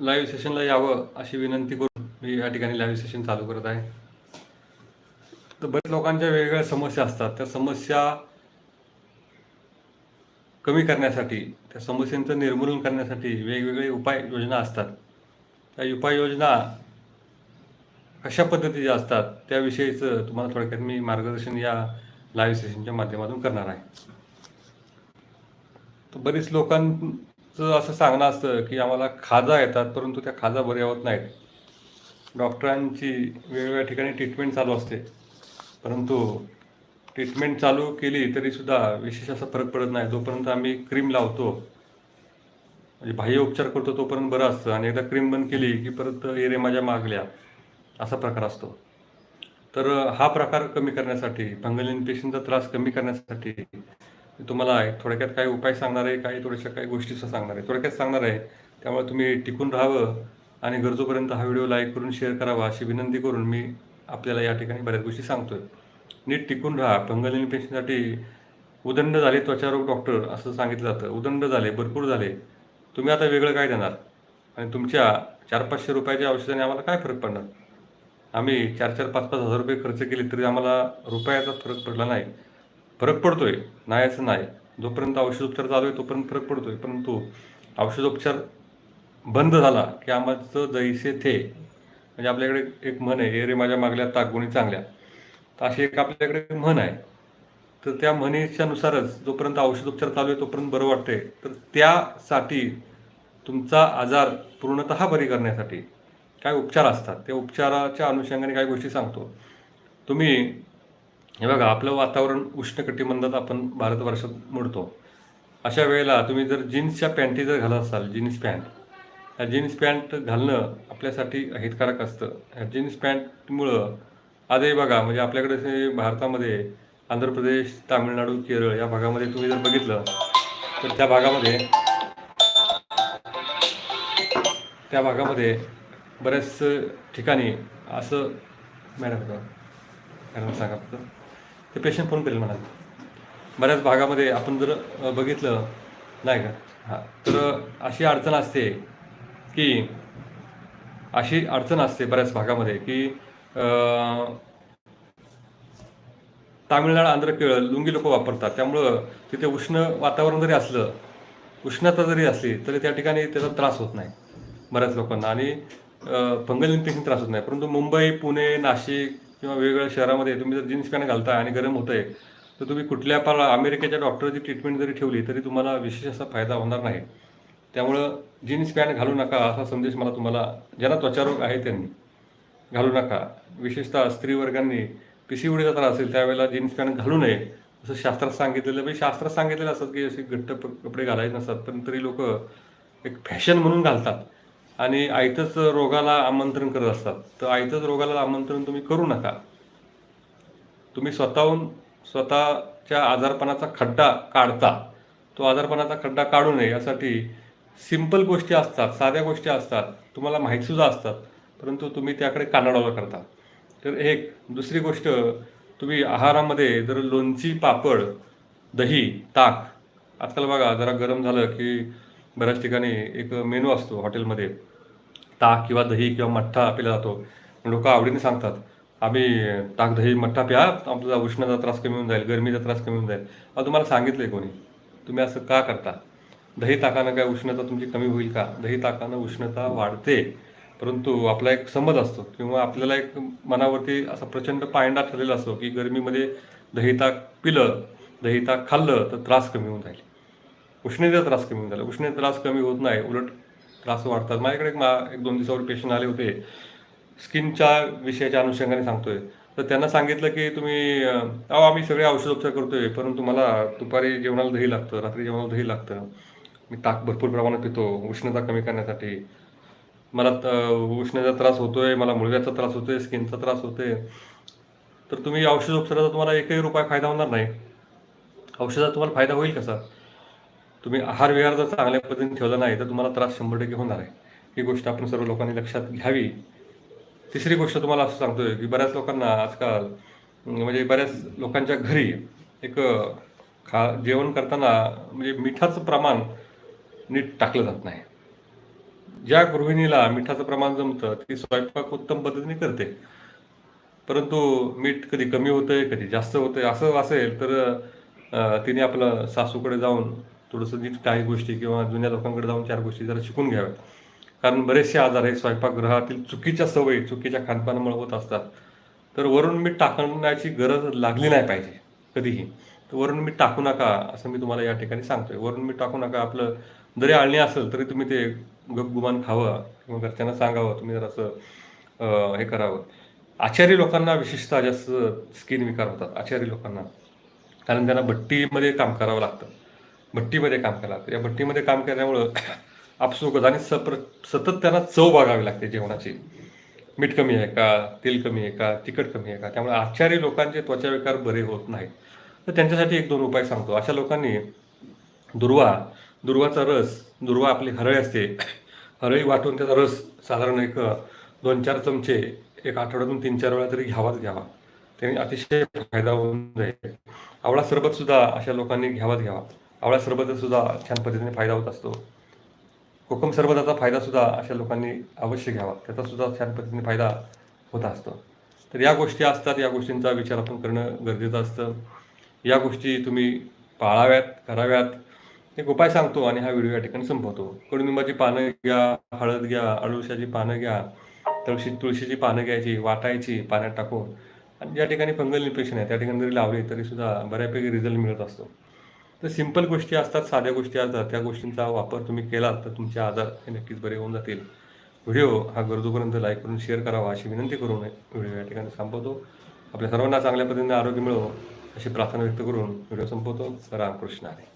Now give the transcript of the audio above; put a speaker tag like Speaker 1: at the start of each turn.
Speaker 1: Live सेशनला यावं अशी विनंती करून मी या ठिकाणी लाईव्ह सेशन चालू करत आहे. तर बरेच लोकांच्या वेगवेगळ्या समस्या असतात. त्या समस्या कमी करण्यासाठी त्या समस्यांचं निर्मूलन करण्यासाठी वेगवेगळे उपाययोजना असतात. त्या उपाययोजना कशा पद्धतीच्या असतात त्याविषयीचं तुम्हाला थोडक्यात मी मार्गदर्शन या लाईव्ह सेशनच्या माध्यमातून करणार आहे. तर बरीच लोकां असं सांगणं असतं की आम्हाला खाजा येतात परंतु त्या खाजा बऱ्या होत नाहीत. डॉक्टरांची वेगवेगळ्या ठिकाणी ट्रीटमेंट चालू असते. परंतु ट्रीटमेंट चालू केली तरीसुद्धा विशेष असा फरक पडत नाही. जोपर्यंत आम्ही क्रीम लावतो म्हणजे बाह्य उपचार करतो तोपर्यंत बरं असतं. आणि एकदा क्रीम बंद केली की परत एरे माझ्या मागल्या असा प्रकार असतो. तर हा प्रकार कमी करण्यासाठी फंगल इन्फेक्शनचा त्रास कमी करण्यासाठी मी तुम्हाला थोडक्यात काही उपाय सांगणार आहे काही थोड्याशा काही गोष्टीचं सांगणार आहे. थोडक्यात सांगणार आहे त्यामुळे तुम्ही टिकून राहावं आणि गरजोपर्यंत हा व्हिडिओ लाईक करून शेअर करावा अशी विनंती करून मी आपल्याला या ठिकाणी बऱ्याच गोष्टी सांगतोय. नीट टिकून राहा. फंगल पेन्शनसाठी उदंड झाले त्वचारोग डॉक्टर असं सांगितलं जातं. उदंड झाले भरपूर झाले. तुम्ही आता वेगळं काय देणार? आणि तुमच्या चार पाचशे रुपयाच्या औषधाने आम्हाला काय फरक पडणार? आम्ही चार चार पाच पाच हजार रुपये खर्च केले तरी आम्हाला रुपयाचा फरक पडला नाही. फरक पडतोय. नाही असं नाही. जोपर्यंत औषधोपचार चालू आहे तोपर्यंत फरक पडतोय. परंतु औषधोपचार बंद झाला की आम्हाचं जैसे थे. म्हणजे आपल्याकडे एक म्हण आहे हे रे माझ्या मागल्या ताकगुणी चांगल्या. तर अशी एक आपल्याकडे म्हण आहे. तर त्या म्हणीच्या नुसारच जोपर्यंत औषधोपचार चालू आहे तोपर्यंत बरं वाटतंय. तर त्यासाठी तुमचा आजार पूर्णतः बरी करण्यासाठी काय उपचार असतात? त्या उपचाराच्या अनुषंगाने काही गोष्टी सांगतो. तुम्ही हे बघा आपलं वातावरण उष्णकटिबंधात आपण भारतवर्षात मोडतो. अशा वेळेला तुम्ही जर जीन्सच्या पॅन्टी जर घालत असाल जीन्स पॅन्ट ह्या जीन्स पॅन्ट घालणं आपल्यासाठी हितकारक असतं. ह्या जीन्स पॅन्टमुळं आजही बघा म्हणजे आपल्याकडे भारतामध्ये आंध्र प्रदेश तामिळनाडू केरळ या भागामध्ये तुम्ही जर बघितलं तर त्या भागामध्ये त्या भागामध्ये बऱ्याच ठिकाणी असं मॅडम मॅडम सांगा फक्त. ते पेशंट फोन करेल मला बऱ्याच भागामध्ये आपण जर बघितलं नाही का? हां. तर अशी अडचण असते की अशी अडचण असते बऱ्याच भागामध्ये की तामिळनाडू आंध्र केरळ लुंगी लोक वापरतात. त्यामुळं तिथे उष्ण वातावरण जरी असलं उष्णता जरी असली तरी त्या ठिकाणी त्याचा त्रास होत नाही बऱ्याच लोकांना. आणि फंगल इन्फेक्शन त्रास होत नाही. परंतु मुंबई पुणे नाशिक किंवा वेगवेगळ्या शहरामध्ये तुम्ही जर जीन्स पॅन्ट घालता आणि गरम होतंय तर तुम्ही कुठल्या पार अमेरिकेच्या डॉक्टरची ट्रीटमेंट जरी ठेवली तरी तुम्हाला विशेष असा फायदा होणार नाही. त्यामुळं जीन्स पॅन्ट घालू नका असा संदेश मला तुम्हाला ज्यांना त्वचारोग आहे त्यांनी घालू नका. विशेषतः स्त्री वर्गांनी उडीचा त्रास असेल त्यावेळेला जीन्स पॅन्ट घालू नये असं शास्त्रात सांगितलेलं म्हणजे शास्त्रात सांगितलेलं असतात की असे घट्ट कपडे घालायचे नसतात पण तरी लोक एक फॅशन म्हणून घालतात. आणि आयतच रोगाला आमंत्रण करत असतात. तर आयतच रोगाला आमंत्रण तुम्ही करू नका. तुम्ही स्वतःहून स्वतःच्या आजारपणाचा खड्डा काढता. तो आजारपणाचा खड्डा काढू नये. यासाठी सिंपल गोष्टी असतात साध्या गोष्टी असतात तुम्हाला माहीतसुद्धा असतात परंतु तुम्ही त्याकडे कानाडोळा करता. तर एक दुसरी गोष्ट तुम्ही आहारामध्ये जर लोणची पापड दही ताक आजकाल बघा जरा गरम झालं की बऱ्याच ठिकाणी एक मेनू असतो हॉटेलमध्ये. ताक किंवा दही किंवा मठ्ठा पिला जातो. लोक आवडीने सांगतात आम्ही ताक दही मठ्ठा प्या आपला उष्णाचा त्रास कमी होऊन जाईल गरमीचा त्रास कमी होऊन जाईल. अहो तुम्हाला सांगितलं आहे कोणी. तुम्ही असं का करता? दही ताकानं काय उष्णता तुमची कमी होईल का? दही ताकानं उष्णता वाढते परंतु आपला एक समज असतो किंवा आपल्याला एक मनावरती असा प्रचंड पायंडा ठरलेला असतो की गरमीमध्ये दही ताक पिलं दही ताक खाल्लं तर त्रास कमी होऊन जाईल. उष्णतेचा त्रास कमी होऊन झाला. उष्णतेचा त्रास कमी होत नाही उलट त्रास वाढतात. माझ्याकडे मा एक दोन दिवसावर पेशंट आले होते. स्किनच्या विषयाच्या अनुषंगाने सांगतोय. तर त्यांना सांगितलं की तुम्ही अहो आम्ही सगळे औषधोपचार करतोय परंतु मला दुपारी जेवणाला दही लागतं रात्री जेवणाला दही लागतं. मी ताक भरपूर प्रमाणात पितो उष्णता कमी करण्यासाठी. मला त- उष्णतेचा त्रास होतोय मला मुळव्याचा त्रास होतोय स्किनचा त्रास होतोय. तर तुम्ही औषधोपचाराचा तुम्हाला एकही रुपये फायदा होणार नाही. औषधाचा तुम्हाला फायदा होईल कसा? तुम्ही आहार विहार जर चांगल्या पद्धतीने ठेवला नाही तर तुम्हाला त्रास शंभर टक्के होणार आहे. ही गोष्ट आपण सर्व लोकांनी लक्षात घ्यावी. तिसरी गोष्ट तुम्हाला असं सांगतोय की बऱ्याच लोकांना आजकाल म्हणजे बऱ्याच लोकांच्या घरी एक खा जेवण करताना म्हणजे मिठाचं प्रमाण नीट टाकलं जात नाही. ज्या गृहिणीला मिठाचं प्रमाण जमतं ती स्वयंपाक उत्तम पद्धतीने करते. परंतु मीठ कधी कमी होतंय कधी जास्त होतंय असं असेल तर तिने आपलं सासूकडे जाऊन थोडंसं नीट काही गोष्टी किंवा जुन्या लोकांकडे जाऊन चार गोष्टी जरा शिकून घ्याव्यात. कारण बरेचसे आजार हे स्वयंपाकगृहातील चुकीच्या सवयी चुकीच्या खानपानामुळे होत असतात. तर वरून मीठ टाकण्याची गरज लागली नाही पाहिजे कधीही. तर वरून मीठ टाकू नका असं मी तुम्हाला या ठिकाणी सांगतोय. वरून मीठ टाकू नका आपलं जरी आळणी असेल तरी तुम्ही ते गपगुमान खावं किंवा घरच्यांना सांगावं तुम्ही जर असं हे करावं. आचारी लोकांना विशेषतः जास्त स्किन विकार होतात आचारी लोकांना. कारण त्यांना भट्टीमध्ये काम करावं लागतं. भट्टीमध्ये काम करा या भट्टीमध्ये काम केल्यामुळं आपसुकच आणि सप्र सतत त्यांना चव बघावी लागते जेवणाची. मीठ कमी आहे का? तेल कमी आहे का? तिखट कमी आहे का? त्यामुळे आचारी लोकांचे त्वचा विकार बरे होत नाहीत. तर त्यांच्यासाठी एक दोन उपाय सांगतो. अशा लोकांनी दुर्वा दुर्वाचा रस दुर्वा आपली हरळी असते. हरळी वाटून त्याचा रस साधारण एक दोन चार चमचे एक आठवड्यातून तीन चार वेळा तरी घ्यावाच घ्यावा. त्याने अतिशय फायदा होऊन जाईल. आवळा सरबत सुद्धा अशा लोकांनी घ्यावाच घ्यावा. आवळा सरबतसुद्धा छान पद्धतीने फायदा होत असतो. कोकम सरबताचा फायदासुद्धा अशा लोकांनी अवश्य घ्यावा. त्याचासुद्धा छान पद्धतीने फायदा होत असतो. तर या गोष्टी असतात. या गोष्टींचा विचार आपण करणं गरजेचं असतं. या गोष्टी तुम्ही पाळाव्यात कराव्यात. एक उपाय सांगतो आणि हा व्हिडिओ या ठिकाणी संपवतो. कडुनिंबाची पानं घ्या हळद घ्या अडुळशाची पानं घ्या तुळशी तुळशीची पानं घ्यायची वाटायची पाण्यात टाकून. आणि ज्या ठिकाणी फंगल इन्फेक्शन आहे त्या ठिकाणी जरी लावली तरीसुद्धा बऱ्यापैकी रिझल्ट मिळत असतो. तर सिंपल गोष्टी असतात साध्या गोष्टी असतात. त्या गोष्टींचा वापर तुम्ही केलात तर तुमचे आजार हे नक्कीच बरे होऊन जातील. व्हिडिओ हा गरजूपर्यंत लाईक करून शेअर करावा अशी विनंती करून व्हिडिओ या ठिकाणी संपवतो. आपल्या सर्वांना चांगल्या पद्धतीने आरोग्य मिळो अशी प्रार्थना व्यक्त करून व्हिडिओ संपवतो. रामकृष्ण आहे